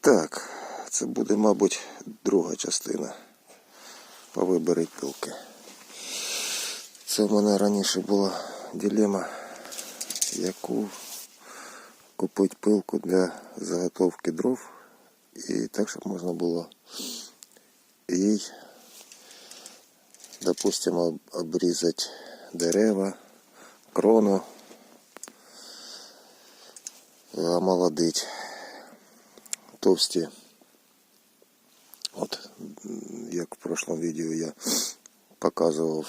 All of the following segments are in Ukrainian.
Так, це буде, мабуть, друга частина по виборі пилки. Це в мене раніше була дилема, яку купити пилку для заготовки дров. І так, щоб можна було їй, допустимо, обрізати дерева, крону, омолодить товсті. От, як в прошлому відео я показував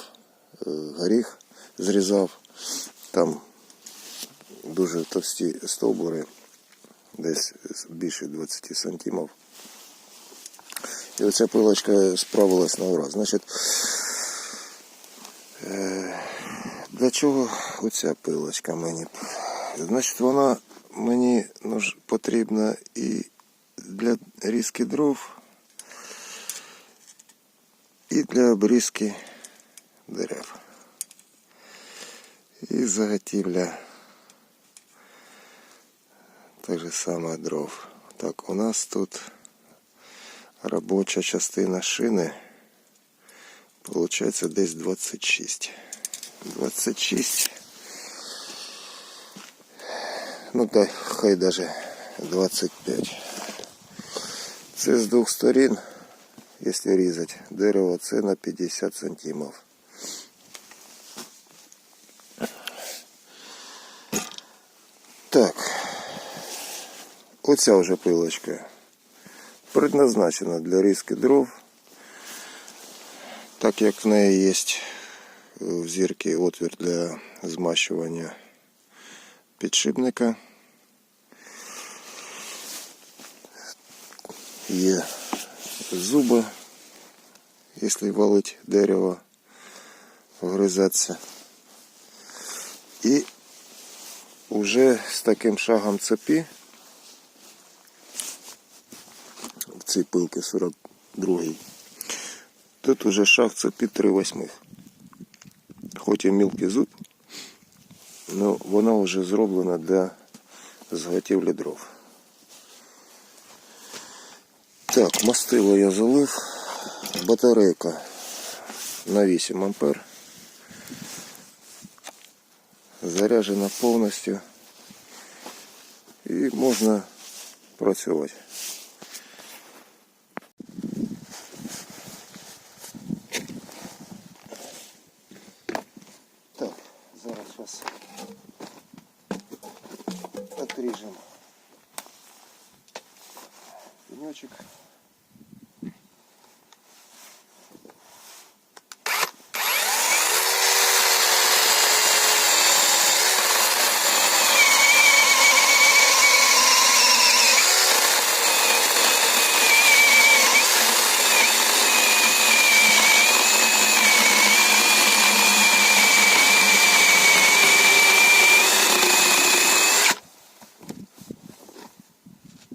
е, горіх, зрізав. Там дуже товсті стовбури, десь більше 20 сантимів. І оця пилочка справилась на ура. Значить, е, для чого оця пилочка мені? Значить, вона мені потрібна і для різки дров, і для обрізки дерев. І заготівля так же саме дров. Так, у нас тут робоча частина шини. Получається десь 26. 26. Ну дай, хай даже 25. Це з двох сторін, якщо різати дерево, це на 50 сантимів. Так, оця вже пилочка предназначена для різки дров, так як в неї є в зірці отвір для змащування підшипника. Є зуби, якщо валить дерево, вгризатися. І уже з таким шагом цепі в цій пилки 42 Тут уже шаг цепі 3 восьмих. Хоч і мілкий зуб, але вона вже зроблена для зготівлі дров. Так, мастило я залив. Батарейка на 8 ампер. Заряджена повністю. І можна працювати.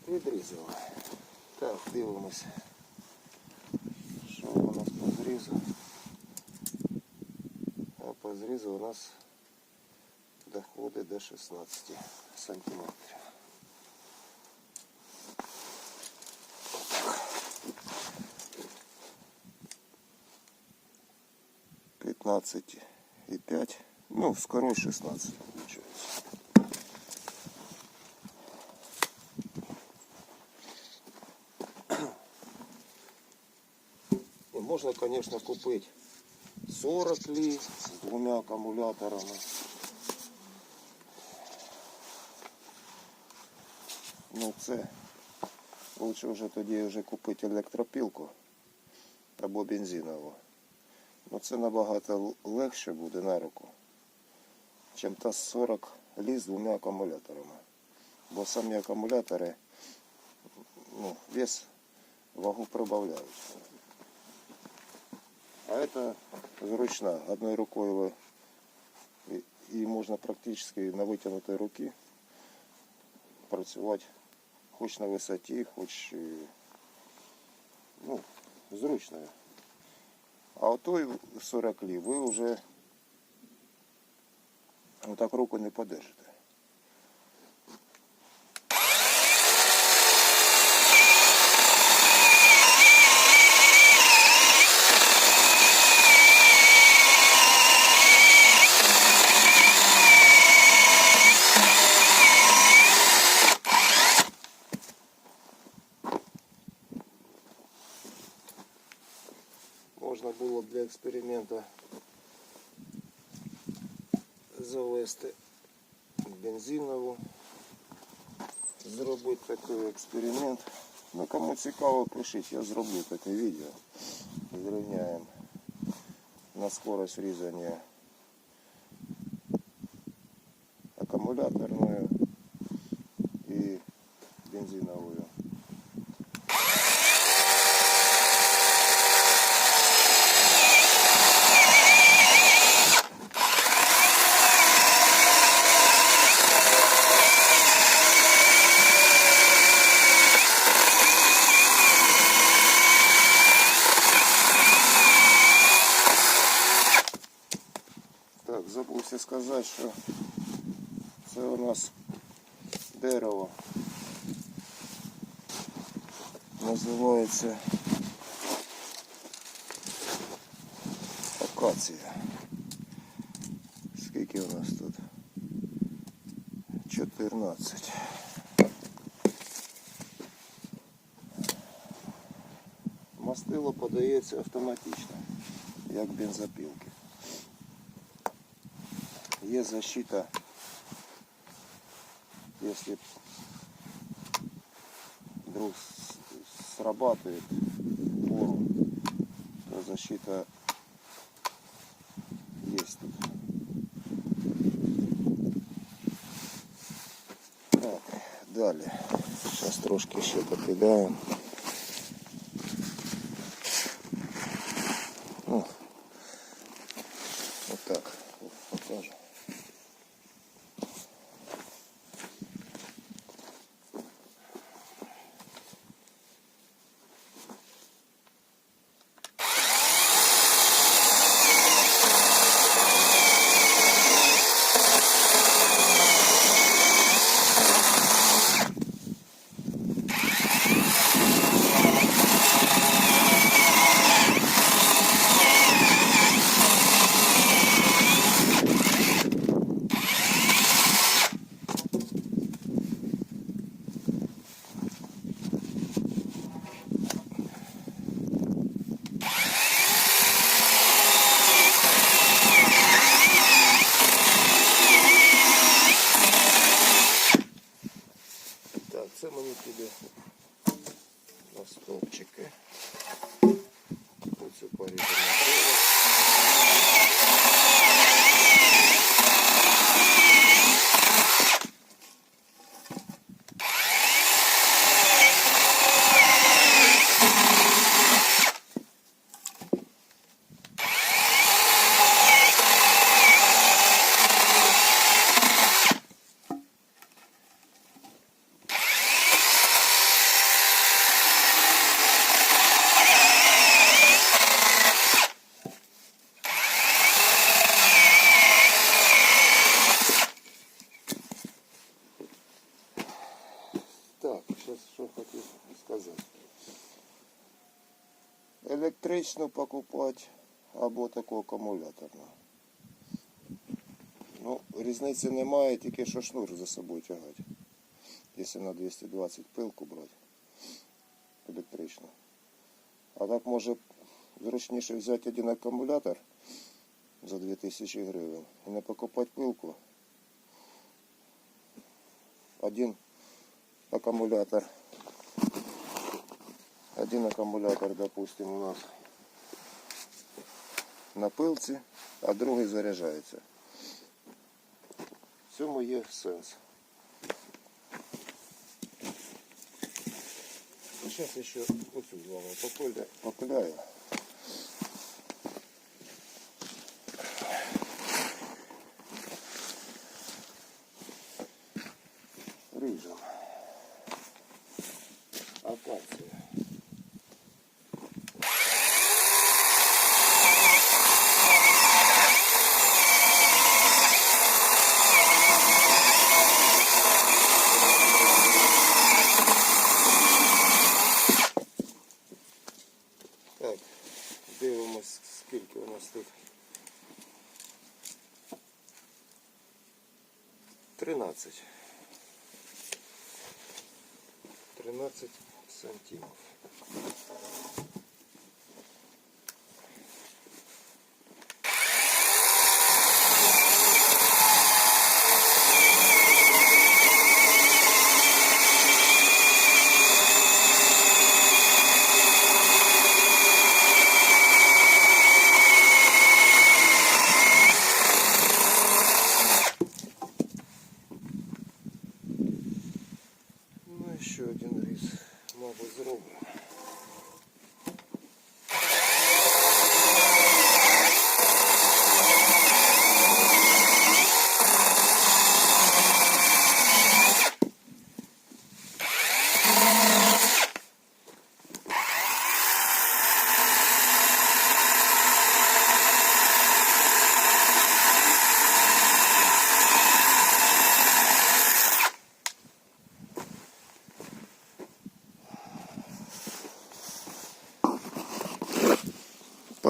Відрізали. Так, дивимося. Що у нас по зрізу? А по зрізу у нас доходить до 16 сантиметрів. Пятнадцать и пять, ну, скоро 16 Можна, звісно, купити 40 літ з двома акумуляторами. Ну це лучше вже тоді вже купити електропілку або бензинову. Ну це набагато легше буде на руку, чим та 40 літ з двома акумуляторами. Бо самі акумулятори ну, вес вагу прибавляють. А это зручно. Одной рукой вы и, и можно практически на вытянутой руки працювати хоч на висоті, хоч і, ну, зручно. А от той 40 лі ви вже отак руку не подержите. завести бензинову, зробити такий експеримент. Ну, кому цікаво, пишіть, я зроблю таке відео. Зрівняємо на скорость різання акумуляторною Дерево. Називається акація. Скільки у нас тут? 14. Мастило подається автоматично, як бензопілки. Есть защита, если вдруг срабатывает пору, то защита есть. Так, далее. Сейчас трошки еще покидаем. Електричну покупати або таку акумуляторну. Ну, різниці немає, тільки що шнур за собою тягати. Якщо на 220 пилку брати електричну. А так може зручніше взяти один акумулятор за 2000 гривень і не покупати пилку. Один аккумулятор. Один аккумулятор, допустим, у нас на пилці, а другий заряджається. В цьому є сенс. Зараз я ще оцю з вами попиляю. попиляю. Ріжем. Акація. Так, дивимось, скільки у нас тут. 13. 13 сантимов. ще один різ, мабуть, зроблю.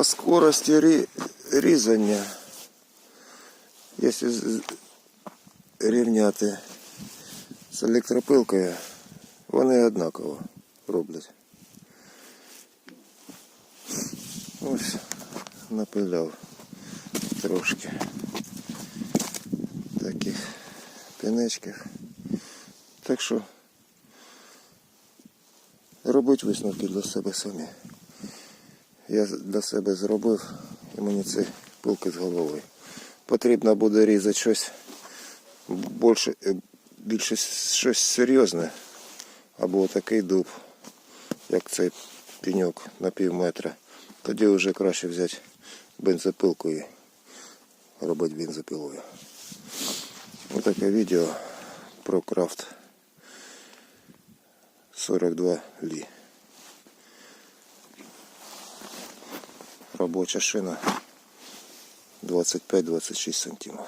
По скорості рі- різання, якщо рівняти з електропилкою, вони однаково роблять. Ось напиляв трошки таких пінечків. Так що робіть висновки для себе самі. Я для себе зробив і мені ці пилки з головою. Потрібно буде різати щось більше, е, більше щось серйозне. Або такий дуб, як цей пеньок на пів метра. Тоді вже краще взяти бензопилку і робити бензопилою. Ось таке відео про крафт 42 лі. Робоча шина 25-26 сантимов.